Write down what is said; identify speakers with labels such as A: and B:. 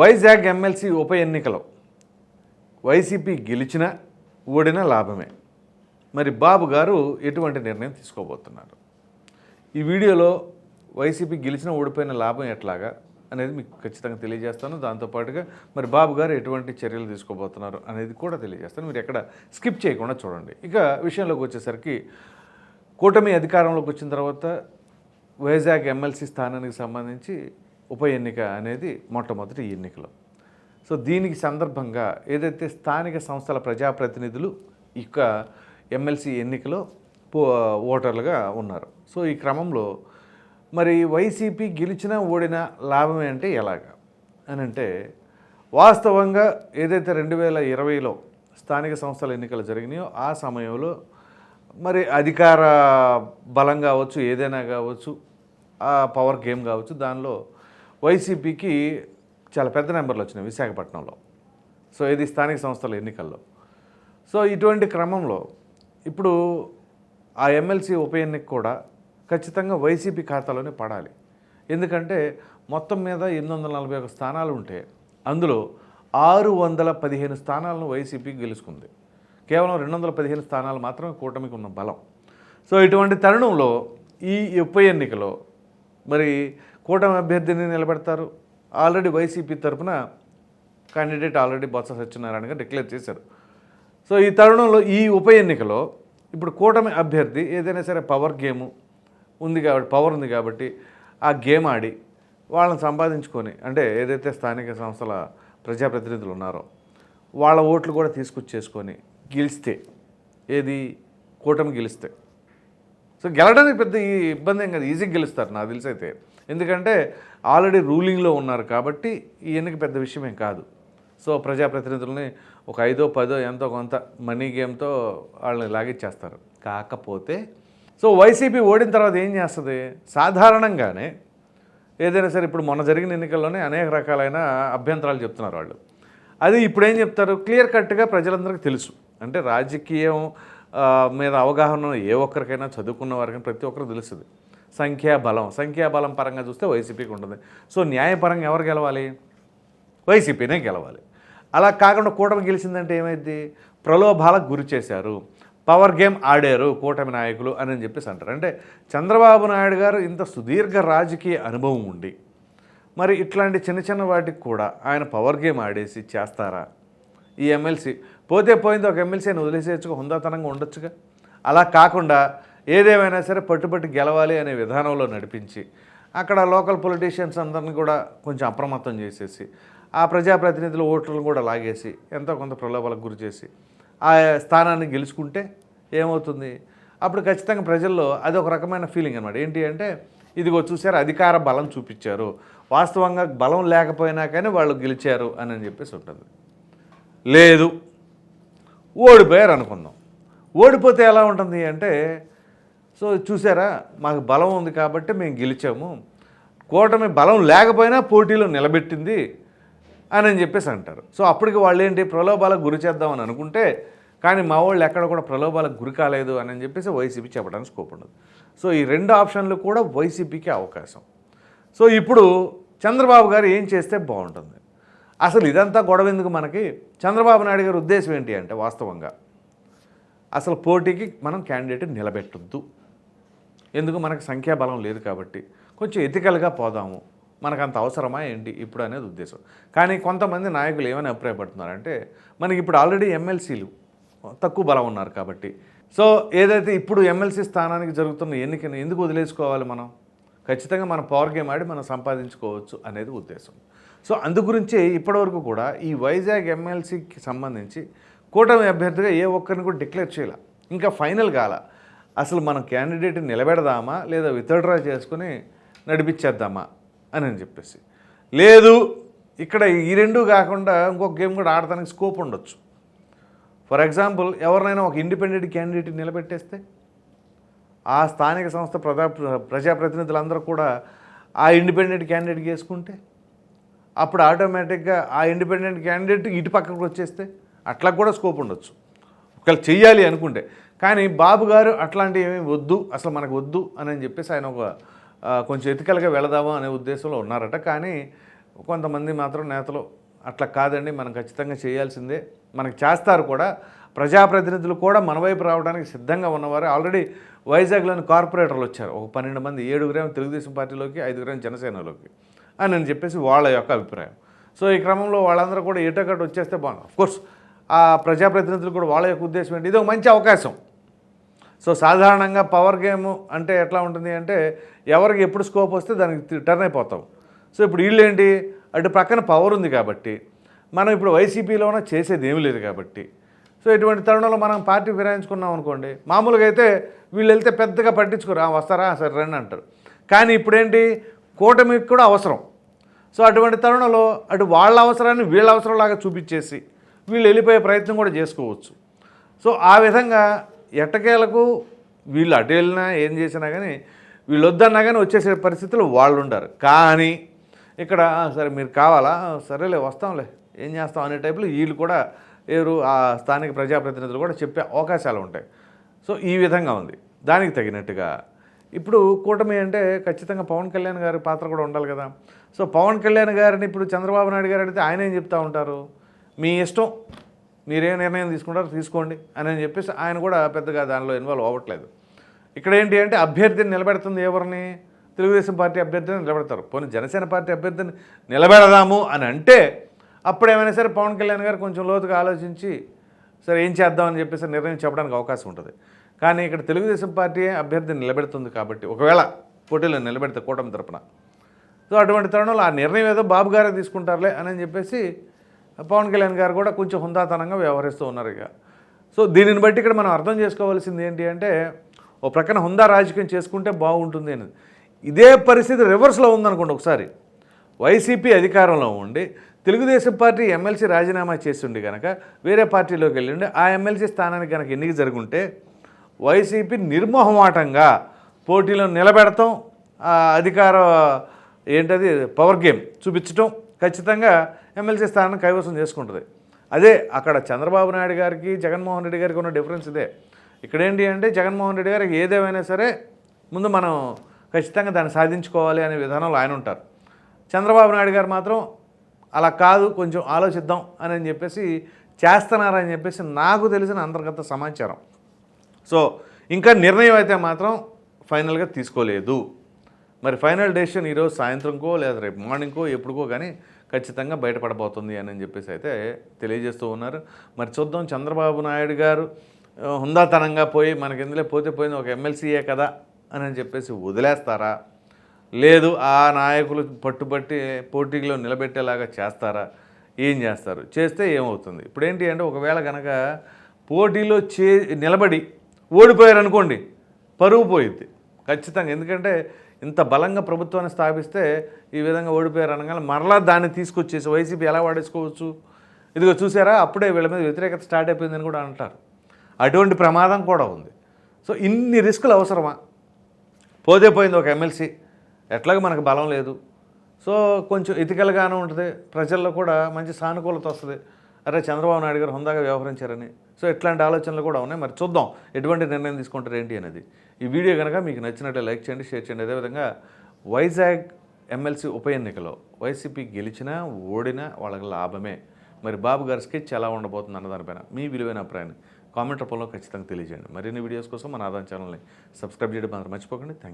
A: Vizag MLC ఉప ఎన్నికలో YCP గెలిచినా ఓడినా లాభమే. మరి బాబు గారు ఎటువంటి నిర్ణయం తీసుకోబోతున్నారు? ఈ వీడియోలో వైసీపీ గెలిచిన ఓడిపోయిన లాభం ఎట్లాగా అనేది మీకు ఖచ్చితంగా తెలియజేస్తాను. దాంతోపాటుగా మరి బాబు గారు ఎటువంటి చర్యలు తీసుకోబోతున్నారు అనేది కూడా తెలియజేస్తాను. మీరు ఎక్కడ స్కిప్ చేయకుండా చూడండి. ఇక విషయంలోకి వచ్చేసరికి కూటమి అధికారంలోకి వచ్చిన తర్వాత వైజాగ్ ఎమ్మెల్సీ స్థానానికి సంబంధించి ఉప ఎన్నిక అనేది మొట్టమొదటి ఎన్నికలు. సో దీనికి సందర్భంగా ఏదైతే స్థానిక సంస్థల ప్రజాప్రతినిధులు ఇక ఎమ్మెల్సీ ఎన్నికలో పో ఓటర్లుగా ఉన్నారు. సో ఈ క్రమంలో మరి వైసీపీ గెలిచినా ఓడినా లాభమే అంటే ఎలాగా? అని అంటే వాస్తవంగా ఏదైతే రెండు వేల ఇరవైలో స్థానిక సంస్థల ఎన్నికలు జరిగినాయో ఆ సమయంలో మరి అధికార బలం కావచ్చు ఏదైనా కావచ్చు ఆ పవర్ గేమ్ కావచ్చు దానిలో వైసీపీకి చాలా పెద్ద నెంబర్లు వచ్చినాయి విశాఖపట్నంలో. సో ఇది స్థానిక సంస్థల ఎన్నికల్లో. సో ఇటువంటి క్రమంలో ఇప్పుడు ఆ ఎమ్మెల్సీ ఉప ఎన్నిక కూడా ఖచ్చితంగా వైసీపీ ఖాతాలోనే పడాలి. ఎందుకంటే మొత్తం మీద ఎనిమిది వందల నలభై ఒక స్థానాలు ఉంటే అందులో ఆరు వందల పదిహేను స్థానాలను వైసీపీ గెలుచుకుంది. కేవలం రెండు వందల పదిహేను స్థానాలు మాత్రమే కూటమికి ఉన్న బలం. సో ఇటువంటి తరుణంలో ఈ ఉప ఎన్నికలో మరి కూటమి అభ్యర్థిని నిలబెడతారు. ఆల్రెడీ వైసీపీ తరఫున క్యాండిడేట్ ఆల్రెడీ బొత్స సత్యనారాయణగా డిక్లేర్ చేశారు. సో ఈ తరుణంలో ఈ ఉప ఎన్నికలో ఇప్పుడు కూటమి అభ్యర్థి ఏదైనా సరే పవర్ గేమ్ ఉంది కాబట్టి పవర్ ఉంది కాబట్టి ఆ గేమ్ ఆడి వాళ్ళని సంపాదించుకొని అంటే ఏదైతే స్థానిక సంస్థల ప్రజాప్రతినిధులు ఉన్నారో వాళ్ళ ఓట్లు కూడా తీసుకొచ్చేసుకొని గెలిస్తే ఏది? కూటమి గెలిస్తే. సో గెలడానికి పెద్ద ఈ ఇబ్బంది ఏం కాదు. ఈజీగా గెలుస్తారు నాకు తెలిసి అయితే ఎందుకంటే ఆల్రెడీ రూలింగ్లో ఉన్నారు కాబట్టి ఈ ఎన్నిక పెద్ద విషయం ఏం కాదు. సో ప్రజాప్రతినిధులని ఒక ఐదో పదో ఎంతో కొంత మనీ గేమ్తో వాళ్ళని లాగిచ్చేస్తారు. కాకపోతే సో వైసీపీ ఓడిన తర్వాత ఏం చేస్తుంది? సాధారణంగానే ఏదైనా సరే ఇప్పుడు మొన్న జరిగిన ఎన్నికల్లోనే అనేక రకాలైన అభ్యంతరాలు చెప్తున్నారు వాళ్ళు. అది ఇప్పుడు ఏం చెప్తారు? క్లియర్ కట్గా ప్రజలందరికీ తెలుసు. అంటే రాజకీయం మీద అవగాహన ఏ ఒక్కరికైనా చదువుకున్న వారికైనా ప్రతి ఒక్కరు తెలుస్తుంది. సంఖ్యాబలం సంఖ్యాబలం పరంగా చూస్తే వైసీపీకి ఉంటుంది. సో న్యాయపరంగా ఎవరు గెలవాలి? వైసీపీనే గెలవాలి. అలా కాకుండా కూటమి గెలిచిందంటే ఏమైంది ప్రలోభాలకు గురి చేశారు. పవర్ గేమ్ ఆడారు కూటమి నాయకులు అని చెప్పేసి అంటారు. అంటే చంద్రబాబు నాయుడు గారు ఇంత సుదీర్ఘ రాజకీయ అనుభవం ఉండి మరి ఇట్లాంటి చిన్న చిన్న వాటికి కూడా ఆయన పవర్ గేమ్ ఆడేసి చేస్తారా? ఈ ఎమ్మెల్సీ పోతే పోయింది ఒక ఎమ్మెల్సీని వదిలేసేయచ్చుగా హుందాతనంగా ఉండొచ్చుగా. అలా కాకుండా ఏదేమైనా సరే పట్టుబట్టి గెలవాలి అనే విధానంలో నడిపించి అక్కడ లోకల్ పొలిటీషియన్స్ అందరిని కూడా కొంచెం అప్రమత్తం చేసేసి ఆ ప్రజాప్రతినిధుల ఓట్లను కూడా లాగేసి ఎంతో కొంత ప్రలోభాలకు గురి చేసి ఆ స్థానాన్ని గెలుచుకుంటే ఏమవుతుంది? అప్పుడు ఖచ్చితంగా ప్రజల్లో అది ఒక రకమైన ఫీలింగ్ అనమాట ఏంటి అంటే ఇదిగో చూసారు అధికార బలం చూపించారు. వాస్తవంగా బలం లేకపోయినా కానీ వాళ్ళు గెలిచారు అని అని చెప్పేసి ఉంటుంది. లేదు. ఓడిపోయారు అనుకుందాం ఓడిపోతే ఎలా ఉంటుంది అంటే సో చూసారా మాకు బలం ఉంది కాబట్టి మేము గెలిచాము. కూటమి బలం లేకపోయినా పోటీలో నిలబెట్టింది అని అని చెప్పేసి అంటారు. సో అప్పటికి వాళ్ళు ఏంటి ప్రలోభాలకు గురి చేద్దామని అనుకుంటే కానీ మా వాళ్ళు ఎక్కడ కూడా ప్రలోభాలకు గురి కాలేదు అని అని చెప్పేసి వైసీపీ చెప్పడానికి స్కోప్ ఉండదు. సో ఈ రెండు ఆప్షన్లు కూడా వైసీపీకి అవకాశం. సో ఇప్పుడు చంద్రబాబు గారు ఏం చేస్తే బాగుంటుంది? అసలు ఇదంతా గొడవ ఎందుకు మనకి? చంద్రబాబు నాయుడు గారి ఉద్దేశం ఏంటి అంటే వాస్తవంగా అసలు పోటీకి మనం క్యాండిడేట్ నిలబెట్టద్దు. ఎందుకు? మనకు సంఖ్యాబలం లేదు కాబట్టి. కొంచెం ఎథికల్గా పోదాము. మనకు అంత అవసరమా ఏంటి? ఇప్పుడు అనేది ఉద్దేశం. కానీ కొంతమంది నాయకులు ఏమని అభిప్రాయపడుతున్నారంటే మనకి ఇప్పుడు ఆల్రెడీ ఎమ్మెల్సీలు తక్కువ బలం ఉన్నారు కాబట్టి. సో ఏదైతే ఇప్పుడు ఎమ్మెల్సీ స్థానానికి జరుగుతున్న ఎన్నికను ఎందుకు వదిలేసుకోవాలి మనం? ఖచ్చితంగా మన పవర్ గేమ్ ఆడి మనం సంపాదించుకోవచ్చు అనేది ఉద్దేశం. సో అందుగురించే ఇప్పటివరకు కూడా ఈ వైజాగ్ ఎమ్మెల్సీకి సంబంధించి కూటమి అభ్యర్థిగా ఏ ఒక్కరిని కూడా డిక్లేర్ చేయాల. ఇంకా ఫైనల్ కాల. అసలు మనం క్యాండిడేట్ నిలబెడదామా లేదా విత్డ్రా చేసుకుని నడిపించేద్దామా అని అని చెప్పేసి. లేదు ఇక్కడ ఈ రెండు కాకుండా ఇంకొక గేమ్ కూడా ఆడటానికి స్కోప్ ఉండొచ్చు. ఫర్ ఎగ్జాంపుల్ ఎవరినైనా ఒక ఇండిపెండెంట్ క్యాండిడేట్ నిలబెట్టేస్తే ఆ స్థానిక సంస్థ ప్రజా ప్రజాప్రతినిధులందరూ కూడా ఆ ఇండిపెండెంట్ క్యాండిడేట్ చేసుకుంటే అప్పుడు ఆటోమేటిక్గా ఆ ఇండిపెండెంట్ క్యాండిడేట్ ఇటు పక్కకు వచ్చేస్తే అట్లా కూడా స్కోప్ ఉండొచ్చు. ఒకవేళ చెయ్యాలి అనుకుంటే. కానీ బాబు గారు అట్లాంటివి ఏమీ వద్దు అసలు మనకు వద్దు అని చెప్పేసి ఆయన ఒక కొంచెం ఎతికల్గా వెళదామా అనే ఉద్దేశంలో ఉన్నారట. కానీ కొంతమంది మాత్రం నేతలు అట్లా కాదండి మనం ఖచ్చితంగా చేయాల్సిందే. మనకు చేస్తారు కూడా. ప్రజాప్రతినిధులు కూడా మన వైపు రావడానికి సిద్ధంగా ఉన్నవారు. ఆల్రెడీ వైజాగ్లోని కార్పొరేటర్లు వచ్చారు. ఒక పన్నెండు మంది ఏడుగురేమో తెలుగుదేశం పార్టీలోకి ఐదుగురేమో జనసేనలోకి. అని అని చెప్పేసి వాళ్ళ యొక్క అభిప్రాయం. సో ఈ క్రమంలో వాళ్ళందరూ కూడా ఏటోకటి వచ్చేస్తే బాగుంది కోర్స్ ఆ ప్రజాప్రతినిధులు కూడా వాళ్ళ యొక్క ఉద్దేశం ఏంటి? ఇది ఒక మంచి అవకాశం. సో సాధారణంగా పవర్ గేమ్ అంటే ఎట్లా ఉంటుంది అంటే ఎవరికి ఎప్పుడు స్కోప్ వస్తే దానికి టర్న్ అయిపోతాం సో ఇప్పుడు వీళ్ళేంటి? అటు పక్కన పవర్ ఉంది కాబట్టి మనం ఇప్పుడు వైసీపీలోనే చేసేది ఏమీ లేదు కాబట్టి. సో ఇటువంటి తరుణంలో మనం పార్టీ ఫిరాయించుకున్నాం అనుకోండి మామూలుగా అయితే వీళ్ళు వెళ్తే పెద్దగా పట్టించుకోరు. వస్తారా? సరే రండి అంటారు. కానీ ఇప్పుడేంటి? కూటమికి కూడా అవసరం. సో అటువంటి తరుణంలో అటు వాళ్ళ అవసరాన్ని వీళ్ళ అవసరంలాగా చూపించేసి వీళ్ళు వెళ్ళిపోయే ప్రయత్నం కూడా చేసుకోవచ్చు. సో ఆ విధంగా ఎట్టకేలకు వీళ్ళు అటు వెళ్ళినా ఏం చేసినా కానీ వీళ్ళు వద్దన్నా కానీ వచ్చేసే పరిస్థితులు వాళ్ళు ఉండరు. కానీ ఇక్కడ సరే మీరు కావాలా? సరేలే వస్తాంలే. ఏం చేస్తాం? అనే టైపులో వీళ్ళు కూడా ఎవరు ఆ స్థానిక ప్రజాప్రతినిధులు కూడా చెప్పే అవకాశాలు ఉంటాయి. సో ఈ విధంగా ఉంది. దానికి తగినట్టుగా ఇప్పుడు కూటమి అంటే ఖచ్చితంగా పవన్ కళ్యాణ్ గారి పాత్ర కూడా ఉండాలి కదా. సో పవన్ కళ్యాణ్ గారిని ఇప్పుడు చంద్రబాబు నాయుడు గారు అడిగితే ఆయన ఏం చెప్తా ఉంటారు? మీ ఇష్టం మీరేం నిర్ణయం తీసుకుంటారు తీసుకోండి అని అని చెప్పేసి ఆయన కూడా పెద్దగా దానిలో ఇన్వాల్వ్ అవ్వట్లేదు. ఇక్కడ ఏంటి అంటే అభ్యర్థిని నిలబెడుతుంది ఎవరిని? తెలుగుదేశం పార్టీ అభ్యర్థిని నిలబెడతారు. పోనీ జనసేన పార్టీ అభ్యర్థిని నిలబెడదాము అని అంటే అప్పుడు ఏమైనా సరే పవన్ కళ్యాణ్ గారు కొంచెం లోతుగా ఆలోచించి సరే ఏం చేద్దామని చెప్పేసి నిర్ణయం చెప్పడానికి అవకాశం ఉంటుంది. కానీ ఇక్కడ తెలుగుదేశం పార్టీ అభ్యర్థిని నిలబెడుతుంది కాబట్టి ఒకవేళ పోటీలో నిలబెడితే కూటమి తరపున సో అటువంటి తరుణంలో ఆ నిర్ణయం ఏదో బాబు గారే తీసుకుంటారులే అని చెప్పేసి పవన్ కళ్యాణ్ గారు కూడా కొంచెం హుందాతనంగా వ్యవహరిస్తూ ఉన్నారు ఇక. సో దీనిని బట్టి ఇక్కడ మనం అర్థం చేసుకోవాల్సింది ఏంటి అంటే ఓ ప్రక్కన హుందా రాజకీయం చేసుకుంటే బాగుంటుంది అనేది ఇదే పరిస్థితి రివర్స్లో ఉందనుకోండి ఒకసారి. వైసీపీ అధికారంలో ఉండి తెలుగుదేశం పార్టీ ఎమ్మెల్సీ రాజీనామా చేసిండి కనుక వేరే పార్టీలోకి వెళ్ళిండి ఆ ఎమ్మెల్సీ స్థానానికి కనుక ఎన్నిక జరుగుంటే వైసీపీ నిర్మోహమాటంగా పోటీలో నిలబెడతాం అధికార ఏంటది? పవర్ గేమ్ చూపించటం ఖచ్చితంగా ఎమ్మెల్సీ స్థానం కైవసం చేసుకుంటుంది. అదే అక్కడ చంద్రబాబు నాయుడు గారికి జగన్మోహన్ రెడ్డి గారికి ఉన్న డిఫరెన్స్ ఇదే. ఇక్కడ ఏంటి అంటే జగన్మోహన్ రెడ్డి గారికి ఏదేమైనా సరే ముందు మనం ఖచ్చితంగా దాన్ని సాధించుకోవాలి అనే విధానంలో ఆయన ఉంటారు. చంద్రబాబు నాయుడు గారు మాత్రం అలా కాదు కొంచెం ఆలోచిద్దాం అని అని చెప్పేసి చేస్తున్నారని చెప్పేసి నాకు తెలిసిన అంతర్గత సమాచారం. సో ఇంకా నిర్ణయం అయితే మాత్రం ఫైనల్గా తీసుకోలేదు. మరి ఫైనల్ డెసిషన్ ఈరోజు సాయంత్రంకో లేదా రేపు మార్నింగ్కో ఎప్పుడుకో కానీ ఖచ్చితంగా బయటపడబోతుంది అని చెప్పేసి అయితే తెలియజేస్తూ ఉన్నారు. మరి చూద్దాం చంద్రబాబు నాయుడు గారు హుందాతనంగా పోయి మనకి ఎందులో పోతే పోయింది ఒక ఎమ్మెల్సీయే కదా అని చెప్పేసి వదిలేస్తారా? లేదు ఆ నాయకులు పట్టుబట్టి పోటీలో నిలబెట్టేలాగా చేస్తారా? ఏం చేస్తారు? చేస్తే ఏమవుతుంది? ఇప్పుడు ఏంటి అంటే ఒకవేళ కనుక పోటీలో చే నిలబడి ఓడిపోయారనుకోండి పరువు పోయిద్ది. ఖచ్చితంగా. ఎందుకంటే ఇంత బలంగా ప్రభుత్వాన్ని స్థాపిస్తే ఈ విధంగా ఓడిపోయారు అనగానే మరలా దాన్ని తీసుకొచ్చేసి వైసీపీ ఎలా వాడేసుకోవచ్చు? ఇదిగో చూసారా? అప్పుడే వీళ్ళ మీద వ్యతిరేకత స్టార్ట్ అయిపోయిందని కూడా అంటారు. అటువంటి ప్రమాదం కూడా ఉంది. సో ఇన్ని రిస్కులు అవసరమా? పోతే పోయింది ఒక ఎమ్మెల్సీ. ఎట్లాగో మనకు బలం లేదు. సో కొంచెం ఇతికలుగానే ఉంటుంది. ప్రజల్లో కూడా మంచి సానుకూలత వస్తుంది. అరే చంద్రబాబు నాయుడు గారు హుందాగా వ్యవహరించారని. సో ఇట్లాంటి ఆలోచనలు కూడా ఉన్నాయి. మరి చూద్దాం ఎటువంటి నిర్ణయం తీసుకుంటారు ఏంటి అనేది. ఈ వీడియో కనుక మీకు నచ్చినట్టే లైక్ చేయండి షేర్ చేయండి. అదేవిధంగా వైజాగ్ ఎమ్మెల్సీ ఉప ఎన్నికలో వైసీపీ గెలిచినా ఓడినా వాళ్ళకి లాభమే. మరి బాబు గారి స్కెచ్ ఎలా ఉండబోతుంది అన్న దానిపైన మీ విలువైన అభిప్రాయాన్ని కామెంట్ రూపంలో ఖచ్చితంగా తెలియజేయండి. మరిన్ని వీడియోస్ కోసం మన ఆదాయం ఛానల్ని సబ్స్క్రైబ్ చేయడం మాత్రం మర్చిపోకండి. Thank you